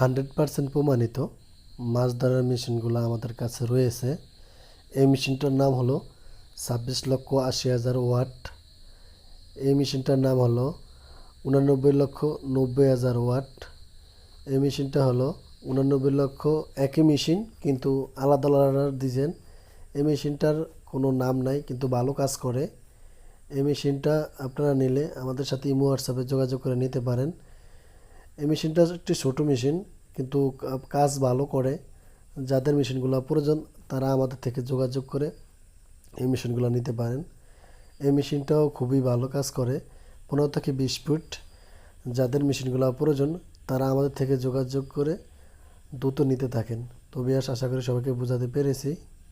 Hundred percent প্রমাণিত। মাছ ধরার মেশিনগুলো আমাদের কাছে রয়েছে। এই মেশিনটার নাম হলো ছাব্বিশ লক্ষ আশি হাজার ওয়াট। এই মেশিনটার নাম হলো উনানব্বই লক্ষ নব্বই হাজার ওয়াট। এই মেশিনটা হলো উনানব্বই লক্ষ একই মেশিন, কিন্তু আলাদা আলাদা ডিজাইন এই মেশিনটার কোনো নাম নাই, কিন্তু ভালো কাজ করে। এই মেশিনটা আপনারা নিলে আমাদের সাথে ইমো হোয়াটসঅ্যাপে যোগাযোগ করে নিতে পারেন। এই মেশিনটা একটি ছোটো মেশিন, কিন্তু কাজ ভালো করে। যাদের মেশিনগুলো প্রয়োজন, তারা আমাদের থেকে যোগাযোগ করে এই মেশিনগুলো নিতে পারেন। এই মেশিনটাও খুবই ভালো কাজ করে, পনেরো থেকে বিশ ফুট। যাদের মেশিনগুলো প্রয়োজন, তারা আমাদের থেকে যোগাযোগ করে দ্রুত নিতে থাকেন। তবে আশা করি সবাইকে বোঝাতে পেরেছি।